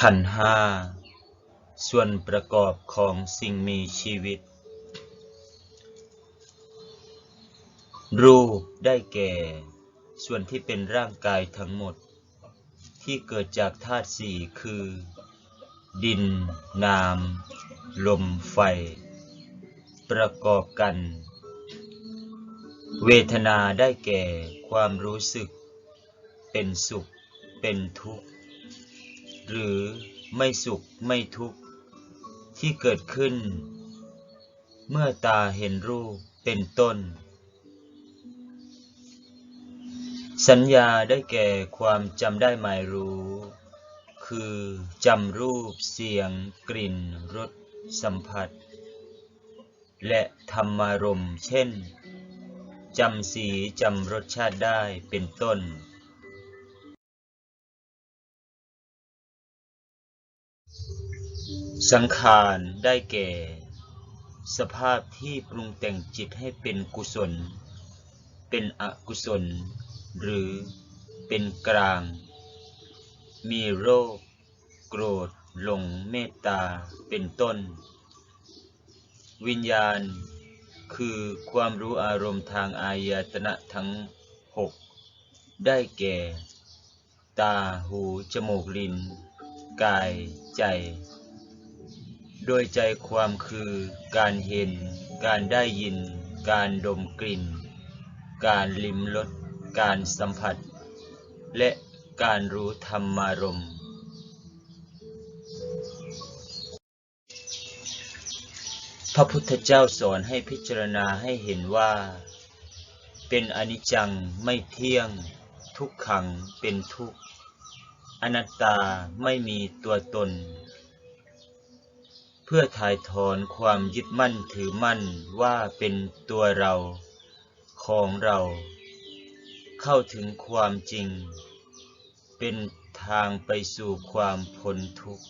ขันธ์ห้า ส่วนประกอบของสิ่งมีชีวิต รูปได้แก่ ส่วนที่เป็นร่างกายทั้งหมด ที่เกิดจากธาตุสี่คือ ดิน น้ำ ลม ไฟ ประกอบกัน เวทนาได้แก่ความรู้สึก เป็นสุข เป็นทุกข์ หรือไม่สุขไม่ทุกข์ ที่เกิดขึ้น เมื่อตาเห็นรูปเป็นต้น สัญญาได้แก่ความจำได้หมายรู้ คือจำรูปเสียง กลิ่นรสสัมผัส และธรรมารมเช่นจำสีจำรสชาติได้เป็นต้น สังขารได้แก่ สภาพที่ปรุงแต่งจิตให้เป็นกุศล เป็นอกุศล หรือเป็นกลาง มีโรค โกรธหลงเมตตาเป็นต้น วิญญาณ คือความรู้อารมณ์ทางอายตนะทั้งหกได้แก่ ตาหู จมูก ลิ้น กาย ใจ โดยใจความคือการเห็น การได้ยิน การดมกลิ่น การลิ้มรส การสัมผัส และการรู้ธรรมารมณ์พระพุทธเจ้าสอนให้พิจารณาให้เห็นว่า เป็นอนิจจังไม่เที่ยง ทุกขังเป็นทุกข์อนัตตาไม่มีตัวตน พื่อถ่ายถอนความยึดมั่นถือมั่นว่าเป็นตัวเราของเรา เข้าถึงความจริง เป็นทางไปสู่ความพ้นทุกข์